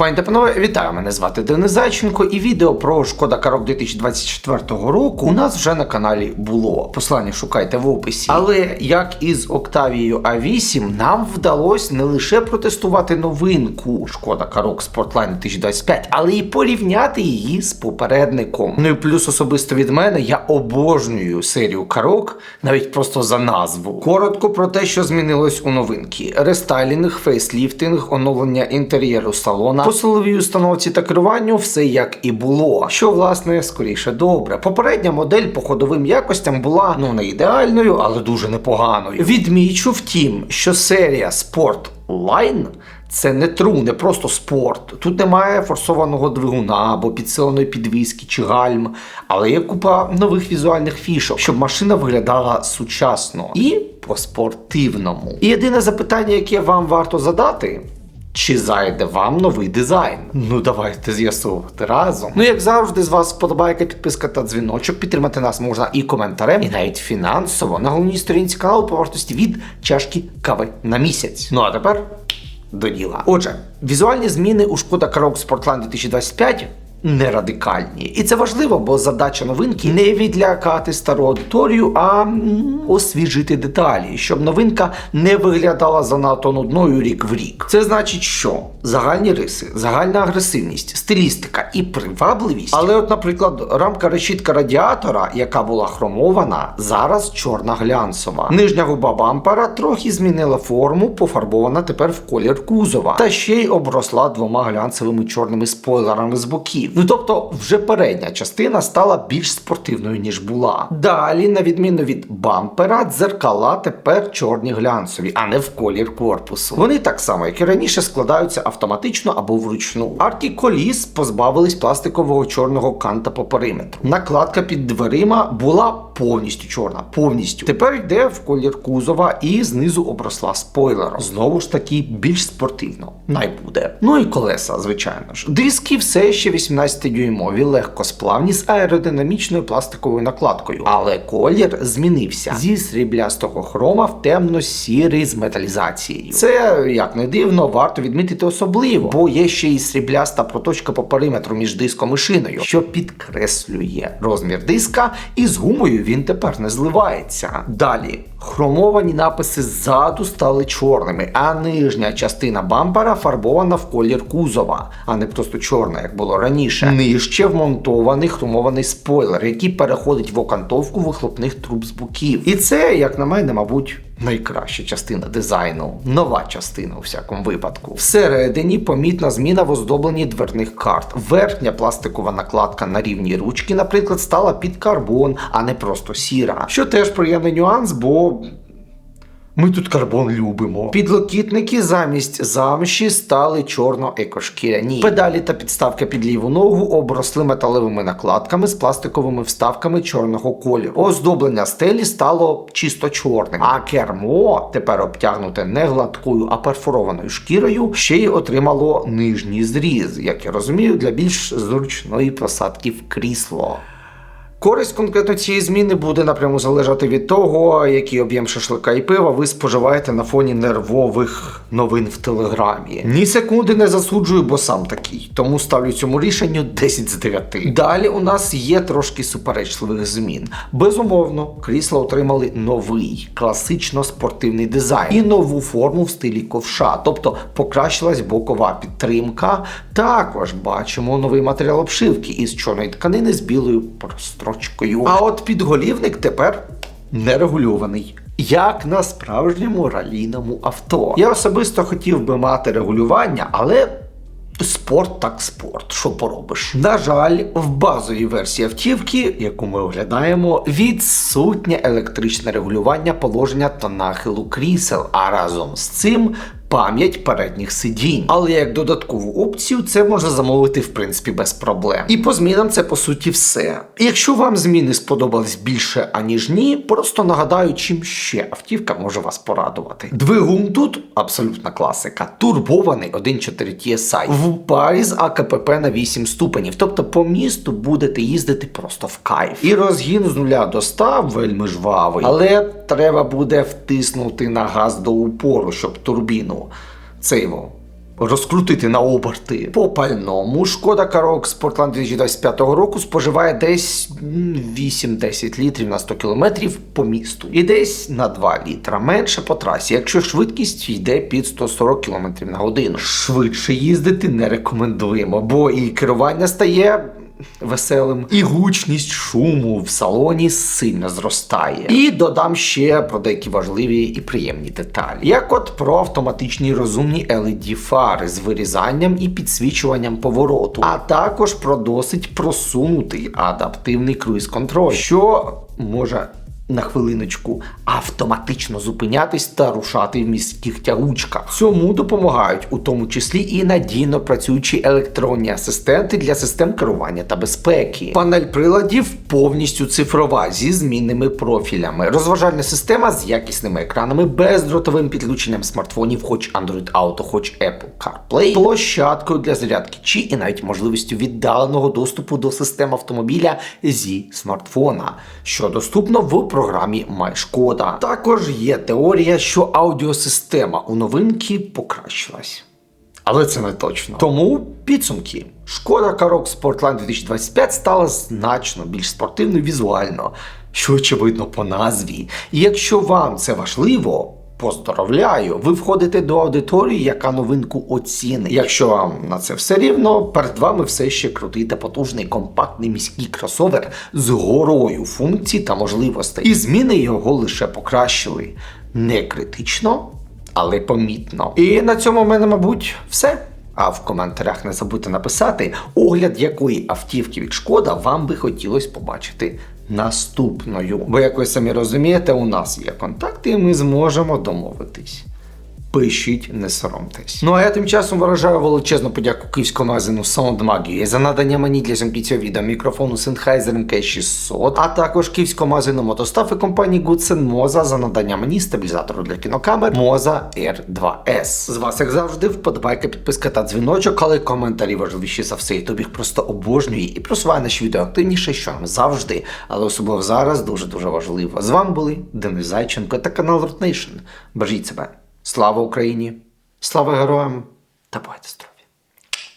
Пані та панове, вітаю! Мене звати Денис Зайченко, і відео про шкода Карок 2024 року у нас вже на каналі було. Послання шукайте в описі. Але як із Octavia A8, нам вдалося не лише протестувати новинку Шкода Карок Sportline 2025, але й порівняти її з попередником. Ну і плюс особисто від мене я обожнюю серію Карок, навіть просто за назву. Коротко про те, що змінилось у новинки: рестайлінг, фейсліфтинг, оновлення інтер'єру салона. По силовій установці та керуванню все як і було. Що власне скоріше добре. Попередня модель по ходовим якостям була ну не ідеальною, але дуже непоганою. Відмічу втім, що серія Sport Line це не тру, не просто спорт. Тут немає форсованого двигуна або підсиленої підвіски чи гальм, але є купа нових візуальних фішок, щоб машина виглядала сучасно і по-спортивному. І єдине запитання, яке вам варто задати. Чи зайде вам новий дизайн? Ну давайте з'ясовувати разом. Ну як завжди, з вас вподобайка, підписка та дзвіночок. Підтримати нас можна і коментарем, і навіть фінансово на головній сторінці каналу по вартості від чашки кави на місяць. Ну а тепер до діла. Отже, візуальні зміни у шкода Karoq Sportline 2025 не радикальні. І це важливо, бо задача новинки не відлякати стару аудиторію, а освіжити деталі, щоб новинка не виглядала занадто нудною рік в рік. Це значить, що загальні риси, загальна агресивність, стилістика і привабливість. Але, от, наприклад, рамка решітка радіатора, яка була хромована, зараз чорна глянцева. Нижня губа бампера трохи змінила форму, пофарбована тепер в колір кузова, та ще й обросла двома глянцевими чорними спойлерами з боків. Ну тобто, вже передня частина стала більш спортивною ніж була. Далі, на відміну від бампера, дзеркала тепер чорні глянцеві, а не в колір корпусу. Вони так само, як і раніше, складаються автоматично або вручну. Арки коліс позбавились пластикового чорного канта по периметру. Накладка під дверима була повністю чорна, повністю. Тепер йде в колір кузова і знизу обросла спойлером. Знову ж таки, більш спортивно. Най буде. Ну і колеса, звичайно ж. Диски все ще 18-дюймові, легкосплавні з аеродинамічною пластиковою накладкою. Але колір змінився зі сріблястого хрома в темно-сірий з металізацією. Це, як не дивно, варто відмітити особливо, бо є ще й срібляста проточка по периметру між диском і шиною, що підкреслює розмір диска, і з гумою він тепер не зливається. Далі. Хромовані написи ззаду стали чорними, а нижня частина бампера фарбована в колір кузова, а не просто чорна, як було раніше. Нижче вмонтований хромований спойлер, який переходить в окантовку вихлопних труб з боків. І це, як на мене, мабуть. Найкраща частина дизайну, нова частина у всякому випадку. Всередині помітна зміна в оздобленні дверних карт. Верхня пластикова накладка на рівні ручки, наприклад, стала під карбон, а не просто сіра. Що теж приємний нюанс, бо. Ми тут карбон любимо. Підлокітники замість замші стали чорно-екошкіряні. Педалі та підставка під ліву ногу обросли металевими накладками з пластиковими вставками чорного кольору. Оздоблення стелі стало чисто чорним, а кермо тепер обтягнуте не гладкою, а перфорованою шкірою, ще й отримало нижній зріз, як я розумію, для більш зручної посадки в крісло. Користь конкретно цієї зміни буде напряму залежати від того, який об'єм шашлика і пива ви споживаєте на фоні нервових новин в телеграмі. Ні секунди не засуджую, бо сам такий. Тому ставлю цьому рішенню 10 з 9. Далі у нас є трошки суперечливих змін. Безумовно, крісла отримали новий класично спортивний дизайн і нову форму в стилі ковша, тобто покращилась бокова підтримка. Також бачимо новий матеріал обшивки із чорної тканини з білою прострочкою. А от підголівник тепер нерегульований. Як на справжньому ралійному авто. Я особисто хотів би мати регулювання, але спорт так спорт. Що поробиш? На жаль, в базовій версії автівки, яку ми оглядаємо, відсутнє електричне регулювання положення та нахилу крісел, а разом з цим пам'ять передніх сидінь. Але як додаткову опцію це можна замовити в принципі без проблем. І по змінам це по суті все. Якщо вам зміни сподобались більше аніж ні, просто нагадаю, чим ще автівка може вас порадувати. Двигун тут абсолютна класика. Турбований 1.4 TSI в парі з АКПП на 8 ступенів. Тобто по місту будете їздити просто в кайф. І розгін з нуля до 100 вельми жвавий. Але треба буде втиснути на газ до упору, щоб турбіну цей во розкрутити на оберти. По пальному шкода Карок Спортланд 2025 року споживає десь 8-10 літрів на 100 кілометрів по місту. І десь на 2 літра менше по трасі, якщо швидкість йде під 140 км на годину. Швидше їздити не рекомендуємо, бо і керування стає веселим, і гучність шуму в салоні сильно зростає. І додам ще про деякі важливі і приємні деталі, як от про автоматичні розумні LED фари з вирізанням і підсвічуванням повороту, а також про досить просунутий адаптивний круїз-контроль, що може на хвилиночку автоматично зупинятись та рушати в міських тягучках. Цьому допомагають у тому числі і надійно працюючі електронні асистенти для систем керування та безпеки. Панель приладів повністю цифрова зі змінними профілями. Розважальна система з якісними екранами, бездротовим підключенням смартфонів, хоч Android Auto, хоч Apple CarPlay, площадкою для зарядки чи і навіть можливістю віддаленого доступу до систем автомобіля зі смартфона, що доступно в програмі MySkoda. Також є теорія, що аудіосистема у новинки покращилась. Але це не точно. Тому підсумки. Шкода Карок Sportline 2025 стала значно більш спортивною візуально, що очевидно по назві. І якщо вам це важливо, поздоровляю, ви входите до аудиторії, яка новинку оцінить. Якщо вам на це все рівно, перед вами все ще крутий та потужний компактний міський кросовер з горою функцій та можливостей. І зміни його лише покращили. Не критично, але помітно. І на цьому в мене, мабуть, все. А в коментарях не забудьте написати, огляд якої автівки від шкода вам би хотілося побачити наступною. Ви самі розумієте, у нас є контакти, і ми зможемо домовитись. Пишіть, не соромтесь. Ну а я тим часом виражаю величезну подяку київському магазину Sound Maggie за надання мені для зйомки цього відео мікрофону Sennheiser MK600, а також київському магазину мотостав і компанії Goodsen Moza за надання мені стабілізатору для кінокамер Moza R2S. З вас, як завжди, вподобайка, підписка та дзвіночок, але коментарі важливіші за все. Ютуб їх просто обожнює і просуває наші відео активніше, що нам завжди, але особливо зараз дуже дуже важливо. З вами були Денис Зайченко та канал Root Nation. Бережіть себе. Слава Україні! Слава героям та здорові!